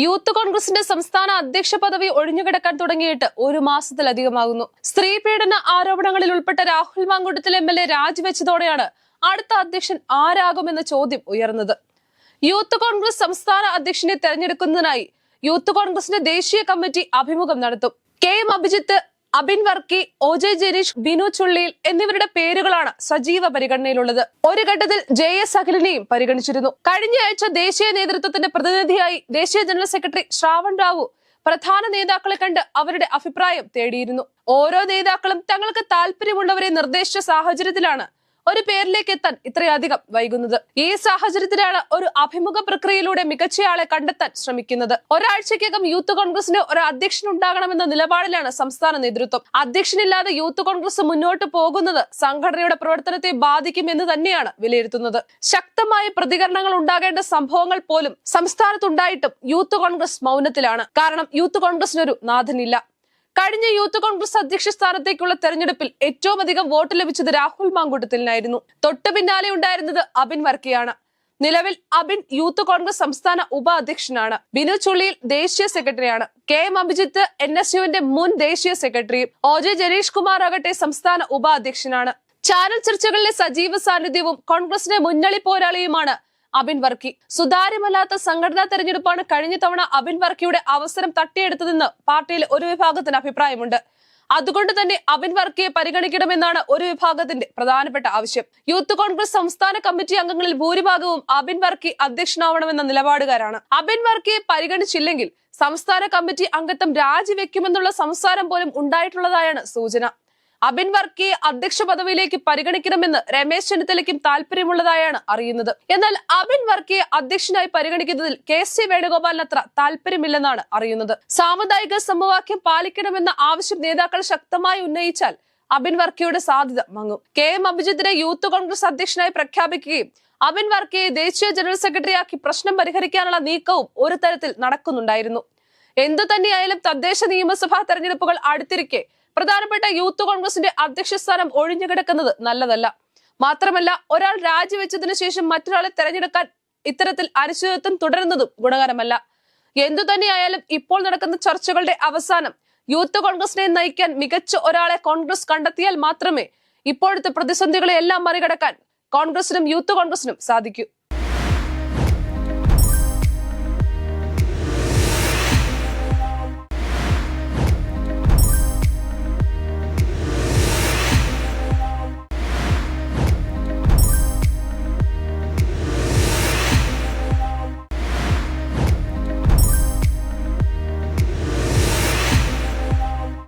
Youth കോൺഗ്രസിന്റെ സംസ്ഥാന അധ്യക്ഷ പദവി ഒഴിഞ്ഞുകിടക്കാൻ തുടങ്ങിയിട്ട് ഒരു മാസത്തിലധികമാകുന്നു. സ്ത്രീ പീഡന ആരോപണങ്ങളിൽ ഉൾപ്പെട്ട Rahul Mankoottathil M L A രാജിവെച്ചതോടെയാണ് അടുത്ത അധ്യക്ഷൻ ആരാകുമെന്ന ചോദ്യം ഉയർന്നത്. യൂത്ത് കോൺഗ്രസ് സംസ്ഥാന അധ്യക്ഷനെ തെരഞ്ഞെടുക്കുന്നതിനായി യൂത്ത് കോൺഗ്രസിന്റെ ദേശീയ കമ്മിറ്റി അഭിമുഖം നടത്തും. K M Abhijith Abin Varkey O J Janeesh Binu Chulliyil എന്നിവരുടെ പേരുകളാണ് സജീവ പരിഗണനയിലുള്ളത്. ഒരു ഘട്ടത്തിൽ ജെ എസ് അഖിലിനെയും പരിഗണിച്ചിരുന്നു. കഴിഞ്ഞയാഴ്ച ദേശീയ നേതൃത്വത്തിന്റെ പ്രതിനിധിയായി ദേശീയ ജനറൽ സെക്രട്ടറി ശ്രാവൺ റാവു പ്രധാന നേതാക്കളെ കണ്ട് അവരുടെ അഭിപ്രായം തേടിയിരുന്നു. ഓരോ നേതാക്കളും തങ്ങൾക്ക് താല്പര്യമുള്ളവരെ നിർദ്ദേശിച്ച സാഹചര്യത്തിലാണ് ഒരു പേരിലേക്ക് എത്താൻ ഇത്രയധികം വൈകുന്നത്. ഈ സാഹചര്യത്തിലാണ് ഒരു അഭിമുഖ പ്രക്രിയയിലൂടെ മികച്ചയാളെ കണ്ടെത്താൻ ശ്രമിക്കുന്നത്. ഒരാഴ്ചക്കകം യൂത്ത് കോൺഗ്രസിന് ഒരു അധ്യക്ഷൻ ഉണ്ടാകണമെന്ന നിലപാടിലാണ് സംസ്ഥാന നേതൃത്വം. അധ്യക്ഷനില്ലാതെ യൂത്ത് കോൺഗ്രസ് മുന്നോട്ട് പോകുന്നത് സംഘടനയുടെ പ്രവർത്തനത്തെ ബാധിക്കുമെന്ന് തന്നെയാണ് വിലയിരുത്തുന്നത്. ശക്തമായ പ്രതികരണങ്ങൾ ഉണ്ടാകേണ്ട സംഭവങ്ങൾ പോലും സംസ്ഥാനത്തുണ്ടായിട്ടും യൂത്ത് കോൺഗ്രസ് മൗനത്തിലാണ്. കാരണം യൂത്ത് കോൺഗ്രസിനൊരു നാഥനില്ല. കഴിഞ്ഞ യൂത്ത് കോൺഗ്രസ് അധ്യക്ഷ സ്ഥാനത്തേക്കുള്ള തെരഞ്ഞെടുപ്പിൽ ഏറ്റവും അധികം വോട്ട് ലഭിച്ചത് രാഹുൽ മാങ്കൂട്ടത്തിനായിരുന്നു തൊട്ടു പിന്നാലെ ഉണ്ടായിരുന്നത് അബിൻ വർക്കിയാണ്. നിലവിൽ അബിൻ യൂത്ത് കോൺഗ്രസ് സംസ്ഥാന ഉപാധ്യക്ഷനാണ് ബിനു ചുള്ളിയിൽ ദേശീയ സെക്രട്ടറിയാണ്. K M Abhijith N S യുവിന്റെ മുൻ ദേശീയ സെക്രട്ടറിയും ഒ ജെ ജനീഷ് കുമാർ ആകട്ടെ സംസ്ഥാന ഉപാധ്യക്ഷനാണ് ചാനൽ ചർച്ചകളിലെ സജീവ സാന്നിധ്യവും കോൺഗ്രസിന്റെ മുന്നണി പോരാളിയുമാണ് അബിൻ വർക്കി. സുതാര്യമല്ലാത്ത സംഘടനാ തെരഞ്ഞെടുപ്പാണ് കഴിഞ്ഞ തവണ അബിൻ വർക്കിയുടെ അവസരം തട്ടിയെടുത്തതെന്ന് പാർട്ടിയിൽ ഒരു വിഭാഗത്തിന് അഭിപ്രായമുണ്ട്. അതുകൊണ്ട് തന്നെ അബിൻ വർക്കിയെ പരിഗണിക്കണമെന്നാണ് ഒരു വിഭാഗത്തിന്റെ പ്രധാനപ്പെട്ട ആവശ്യം. യൂത്ത് കോൺഗ്രസ് സംസ്ഥാന കമ്മിറ്റി അംഗങ്ങളിൽ ഭൂരിഭാഗവും അബിൻ വർക്കി അധ്യക്ഷനാവണമെന്ന നിലപാടുകാരാണ്. അബിൻ വർക്കിയെ പരിഗണിച്ചില്ലെങ്കിൽ സംസ്ഥാന കമ്മിറ്റി അംഗത്വം രാജിവെക്കുമെന്നുള്ള സംസാരം പോലും ഉണ്ടായിട്ടുള്ളതായാണ് സൂചന. അബിൻ വർക്കിയെ അധ്യക്ഷ പദവിയിലേക്ക് പരിഗണിക്കണമെന്ന് രമേശ് ചെന്നിത്തലയ്ക്കും താല്പര്യമുള്ളതായാണ് അറിയുന്നത്. എന്നാൽ അബിൻ വർക്കിയെ അധ്യക്ഷനായി പരിഗണിക്കുന്നതിൽ കെ സി വേണുഗോപാലിന് അത്ര താല്പര്യമില്ലെന്നാണ് അറിയുന്നത്. സാമുദായിക സമവാക്യം പാലിക്കണമെന്ന ആവശ്യം നേതാക്കൾ ശക്തമായി ഉന്നയിച്ചാൽ അബിൻ വർക്കിയുടെ സാധ്യത മങ്ങും. കെ എം അഭിജിത്തിനെ യൂത്ത് കോൺഗ്രസ് അധ്യക്ഷനായി പ്രഖ്യാപിക്കുകയും അബിൻ വർക്കിയെ ദേശീയ ജനറൽ സെക്രട്ടറിയാക്കി പ്രശ്നം പരിഹരിക്കാനുള്ള നീക്കവും ഒരു തരത്തിൽ നടക്കുന്നുണ്ടായിരുന്നു. എന്തു തന്നെയായാലും തദ്ദേശ നിയമസഭാ തെരഞ്ഞെടുപ്പുകൾ അടുത്തിരിക്കെ പ്രധാനപ്പെട്ട യൂത്ത് കോൺഗ്രസിന്റെ അധ്യക്ഷ സ്ഥാനം ഒഴിഞ്ഞുകിടക്കുന്നത് നല്ലതല്ല. മാത്രമല്ല ഒരാൾ രാജിവെച്ചതിനു ശേഷം മറ്റൊരാളെ തെരഞ്ഞെടുക്കാൻ ഇത്തരത്തിൽ അനിശ്ചിതത്വം തുടരുന്നതും ഗുണകരമല്ല. എന്തു തന്നെയായാലും ഇപ്പോൾ നടക്കുന്ന ചർച്ചകളുടെ അവസാനം യൂത്ത് കോൺഗ്രസിനെ നയിക്കാൻ മികച്ച ഒരാളെ കോൺഗ്രസ് കണ്ടെത്തിയാൽ മാത്രമേ ഇപ്പോഴത്തെ പ്രതിസന്ധികളെ എല്ലാം മറികടക്കാൻ കോൺഗ്രസിനും യൂത്ത് കോൺഗ്രസിനും സാധിക്കൂ.